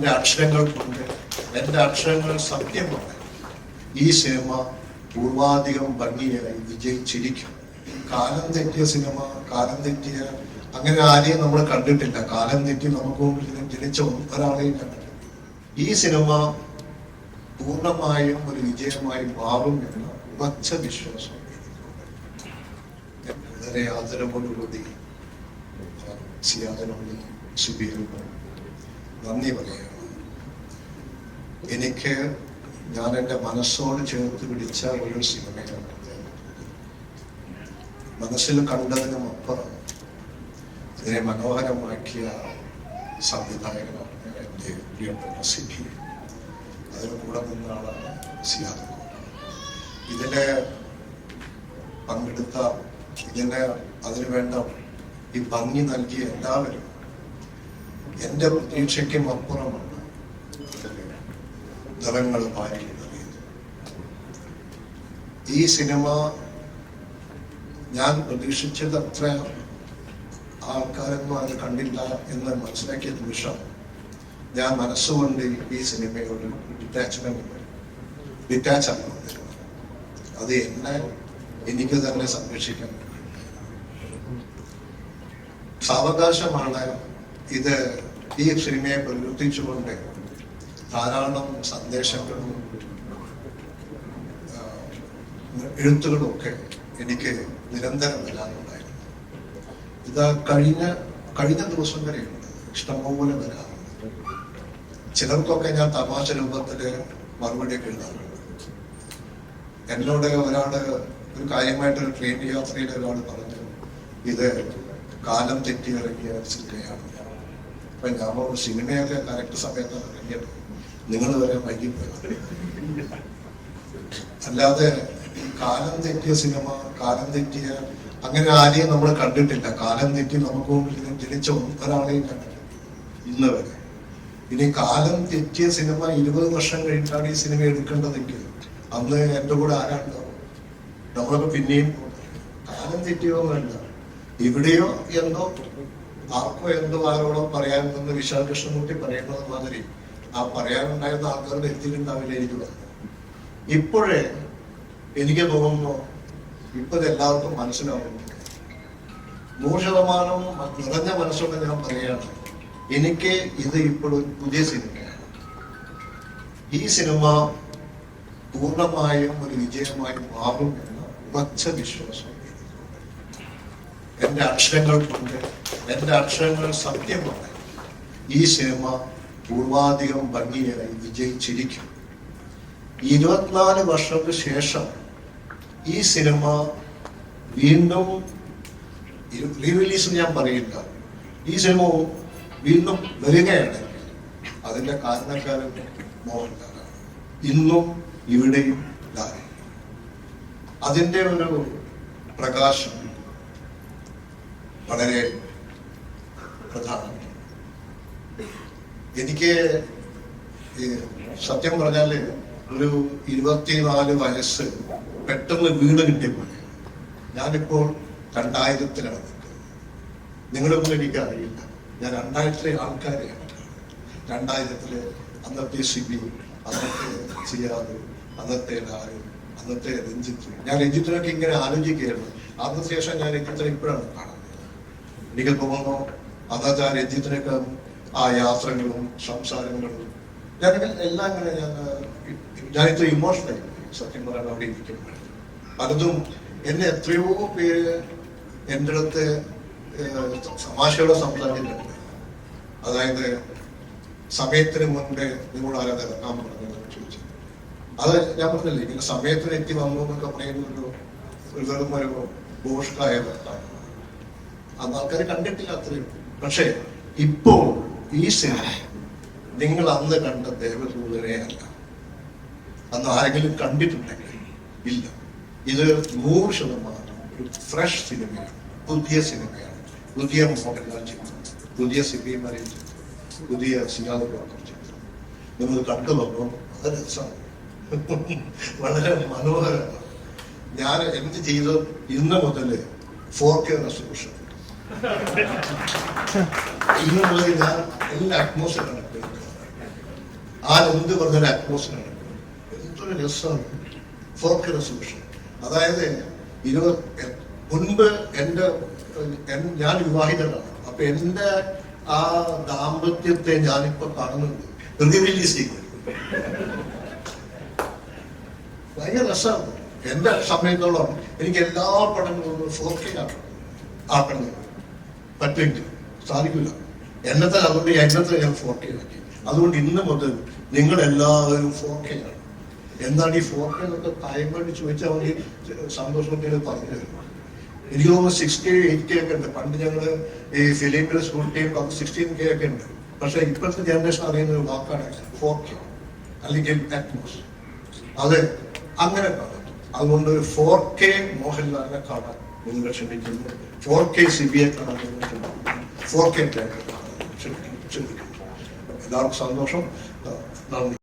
എന്റെ അക്ഷരങ്ങൾ കൊണ്ട് എന്റെ അക്ഷരങ്ങൾ സത്യമാണ് ഈ സിനിമ പൂർവാധികം ഭംഗിയായി വിജയിച്ചിരിക്കും. കാലം തെറ്റിയ സിനിമ കാലം തെറ്റിയ അങ്ങനെ ആരെയും നമ്മൾ കണ്ടിട്ടില്ല. കാലം തെറ്റി നമുക്ക് ജനിച്ച ഒരാളെയും കണ്ടിട്ടില്ല. ഈ സിനിമ പൂർണമായും ഒരു വിജയമായി മാറും എന്ന ഉറച്ച വിശ്വാസം വളരെ ആദരവോടുകൂടി സിയാദനോട് സുബീറിനോട് നന്ദി പറയുകയാണ് എനിക്ക് ഞാൻ എന്റെ മനസ്സോട് ചേർത്ത് പിടിച്ച ഒരു സിനിമയാണ് മനസ്സിൽ കണ്ടതിനും അപ്പുറം ഇതിനെ മനോഹരമാക്കിയ സംവിധായകനാണ് എന്റെ പ്രിയപ്പെട്ട സിബി. അതിന് കൂടെ നിന്ന ആളാണ് സിയാദ് ഇതിലെ പങ്കെടുത്ത ഇതിനെ അതിനുവേണ്ട ഈ ഭംഗി നൽകിയ എല്ലാവരും എന്റെ പ്രതീക്ഷയ്ക്കും അപ്പുറമാണ്. നിറങ്ങൾ പാലിക്കുന്നത് ഈ സിനിമ ഞാൻ പ്രതീക്ഷിച്ചത് അത്ര ആൾക്കാരൊന്നും അത് കണ്ടില്ല എന്ന് മനസ്സിലാക്കിയ നിമിഷം ഞാൻ മനസ്സുകൊണ്ട് ഈ സിനിമയോട് ഡിറ്റാച്ച്മെന്റ് ഡിറ്റാച്ച് ആണ് അത് എന്നെ എനിക്ക് തന്നെ സംരക്ഷിക്കാൻ സാവകാശമാണ് ഇത് ഈ സിനിമയെ പ്രവർത്തിച്ചുകൊണ്ട് ധാരാളം സന്ദേശങ്ങളും എഴുത്തുകളും ഒക്കെ എനിക്ക് നിരന്തരം വരാറുണ്ടായിരുന്നു ഇത് കഴിഞ്ഞ കഴിഞ്ഞ ദിവസം വരെയുണ്ട് ഇഷ്ടംപോലെ വരാറുണ്ട് ചിലർക്കൊക്കെ ഞാൻ തമാശ രൂപത്തിൽ മറുപടിയൊക്കെ എഴുതാറുണ്ട്. എന്നോട് ഒരാൾ ഒരു കാര്യമായിട്ടൊരു ട്രെയിൻ യാത്രയിൽ ഒരാൾ പറഞ്ഞു ഇത് കാലം തെറ്റി ഇറങ്ങിയ സിനിമയാണ്. അപ്പൊ ഞാൻ സിനിമയൊക്കെ കറക്റ്റ് സമയത്താണ് ഇറങ്ങിയത് നിങ്ങൾ വരെ വൈകിപ്പോയി അല്ലാതെ കാലം തെറ്റിയ സിനിമ കാലം തെറ്റിയ അങ്ങനെ ആരെയും നമ്മൾ കണ്ടിട്ടില്ല. കാലം തെറ്റി നമുക്ക് മുമ്പിൽ ജനിച്ച ഒരാളെയും കണ്ടിട്ടില്ല. ഇന്ന് വരെ ഇനി കാലം തെറ്റിയ സിനിമ ഇരുപത് വർഷം കഴിഞ്ഞിട്ടാണ് ഈ സിനിമ എടുക്കേണ്ടതെങ്കിൽ അന്ന് എന്റെ കൂടെ ആരാണ്ടാവും? നമ്മളൊക്കെ പിന്നെയും കാലം തെറ്റിയൊന്നുമല്ല ഇവിടെയോ എന്തോ ആർക്കോ എന്തോ ആരോടോ പറയാൻ നിന്ന് വിശാൽ കൃഷ്ണമൂർത്തി പറയുന്നത് മാതിരി ആ പറയാനുണ്ടായിരുന്ന ആൾക്കാരുടെ എത്തിയിട്ടുണ്ടാവില്ല എനിക്ക് പറഞ്ഞു ഇപ്പോഴേ എനിക്ക് തോന്നുന്നു ഇപ്പൊ ഇത് എല്ലാവർക്കും മനസ്സിലാവുന്നു നൂറ് ശതമാനം നിറഞ്ഞ മനസ്സോടെ ഞാൻ പറയുകയാണ് എനിക്ക് ഇത് ഇപ്പോഴും പുതിയ സിനിമയാണ്. ഈ സിനിമ പൂർണമായും ഒരു വിജയമായി മാറും എന്ന ഉറച്ച വിശ്വാസം എന്റെ അക്ഷരങ്ങൾ കൊണ്ട് എന്റെ അക്ഷരങ്ങൾ സത്യമാണ് ഈ സിനിമ പൂർവാധികം ഭംഗിയായി വിജയിച്ചിരിക്കും. ഇരുപത്തിനാല് വർഷത്തിന് ശേഷം ഈ സിനിമ വീണ്ടും റീറിലീസ് ഞാൻ പറയില്ല ഈ സിനിമ വീണ്ടും വരികയാണ്. അതിന്റെ കാരണക്കാരൻ മോഹൻലാലാണ് ഇന്നും ഇവിടെയും ലാലി അതിന്റെ ഒരു പ്രകാശം വളരെ പ്രധാനമാണ്. എനിക്ക് സത്യം പറഞ്ഞാൽ ഒരു ഇരുപത്തിനാല് വയസ്സ് പെട്ടെന്ന് വീട് കിട്ടിയപ്പോൾ ഞാനിപ്പോൾ രണ്ടായിരത്തിലാണ് നിങ്ങളൊന്നും എനിക്ക് അറിയില്ല ഞാൻ രണ്ടായിരത്തിലെ ആൾക്കാരെയാണ്. രണ്ടായിരത്തിൽ അന്നത്തെ സിബി അന്നത്തെ സിയാദ് അന്നത്തെ ലാലു അന്നത്തെ രഞ്ജിത്ത്. ഞാൻ രഞ്ജിത്തിനൊക്കെ ഇങ്ങനെ ആലോചിക്കുകയായിരുന്നു. അതിനുശേഷം ഞാൻ രഞ്ജിത്തിനെ ഇപ്പോഴാണ് കാണുന്നത് എനിക്ക് തോന്നുന്നു അന്നത്തെ ആ രഞ്ജിത്തിനൊക്കെ ആ യാത്രകളും സംസാരങ്ങളും. ഞാനിങ്ങനെ എല്ലാം ഇങ്ങനെ ഞാൻ ഞാനിത്ര ഇമോഷണൽ സത്യം പറയാൻ അവിടെ ഇരിക്കുമ്പോൾ പലതും എന്നെ എത്രയോ പേര് എന്റെ അടുത്ത് സമാശയോടെ സംസാരിച്ചിട്ടുണ്ട്. അതായത് സമയത്തിന് മുൻപേ നിങ്ങളോട് ആരാധന ഇറങ്ങാൻ പറഞ്ഞു ചോദിച്ചു. അത് ഞാൻ പറഞ്ഞില്ലേ ഇങ്ങനെ സമയത്തിന് എത്തി വന്നു എന്നൊക്കെ പറയുന്ന ഒരു വെറും ഒരു ബോഷ്കായ ഭർത്താവ് അന്ന് ആൾക്കാർ കണ്ടിട്ടില്ല അത്രയും. പക്ഷേ ഇപ്പോൾ ഈ സിനിമ നിങ്ങൾ അന്ന് കണ്ട ദേവദൂതരെ അല്ല. അന്ന് ആരെങ്കിലും കണ്ടിട്ടുണ്ടെങ്കിൽ ഇല്ല. ഇത് നൂറ് ശതമാനം ഒരു ഫ്രഷ് സിനിമയാണ്. പുതിയ സിനിമയാണ്. പുതിയ മോഹൻലാൽ ചിത്രം. പുതിയ സിബി മറിയ ചിത്രം. പുതിയ സിയാദ് ബാബർ ചിത്രം. നിങ്ങൾ കണ്ടു നോക്കും അത് രസമാണ്. വളരെ മനോഹരമാണ്. ഞാൻ എന്ത് ചെയ്തു? ഇന്ന് മുതൽ ഫോർ കെ റെസൊല്യൂഷൻ ഇന്ന് മുതൽ ഞാൻ എല്ലാ അറ്റ്മോസ്ഫിയറാണ് ആ എന്ത് പറഞ്ഞൊരു അറ്റ്മോസ്ഫിയറാണ് എന്തൊരു രസമാണ്. ഫോർക്ക് റെസൊല്യൂഷൻ അതായത് ഇരുപത് മുൻപ് എന്റെ ഞാൻ വിവാഹിതനാണ്. അപ്പൊ എന്റെ ആ ദാമ്പത്യത്തെ ഞാനിപ്പോ കാണുന്നുണ്ട് ചെയ്യുന്നത് ഭയങ്കര രസമാണ്. എന്റെ സമയത്തോളം എനിക്ക് എല്ലാ പടങ്ങളും ഫോർക്കിലാണ് ആക്കണം. പറ്റുമെങ്കിൽ സാധിക്കില്ല. എന്നത്തെ അതുകൊണ്ട് എന്നത്തെ ഞാൻ ഫോർ കെ ആക്കി അതുകൊണ്ട് ഇന്ന് മുതൽ നിങ്ങൾ എല്ലാവരും ഫോർ കെ ആണ് എന്താണ് ഈ ഫോർ കെ എന്നൊക്കെ തായ്മൊഴി ചോദിച്ചാൽ മതി സന്തോഷത്തിൽ പറഞ്ഞു തരും. എനിക്ക് തോന്നുന്നു സിക്സ് കെ എയ്റ്റ് കെ ഒക്കെ ഉണ്ട്. പണ്ട് ഞങ്ങൾ ഈ ഫിലിമിന്റെ സ്കൂൾ ടീം സിക്സ്റ്റീൻ കെ ഒക്കെ ഉണ്ട്. പക്ഷെ ഇപ്പോഴത്തെ ജനറേഷൻ അറിയുന്ന ഒരു വാക്കാണ് ഫോർ കെ അല്ലെങ്കിൽ അറ്റ്മോസ് അത് അങ്ങനെ കാണാം അതുകൊണ്ട് ഫോർ കെ മോഹൻലാലിനെ കാണാൻ നിങ്ങൾ ക്ഷമിക്കുന്നു four K C B I കാണാൻ ഫോർ കെ ടാങ്കർ എല്ലാവർക്കും സന്തോഷം. നന്ദി.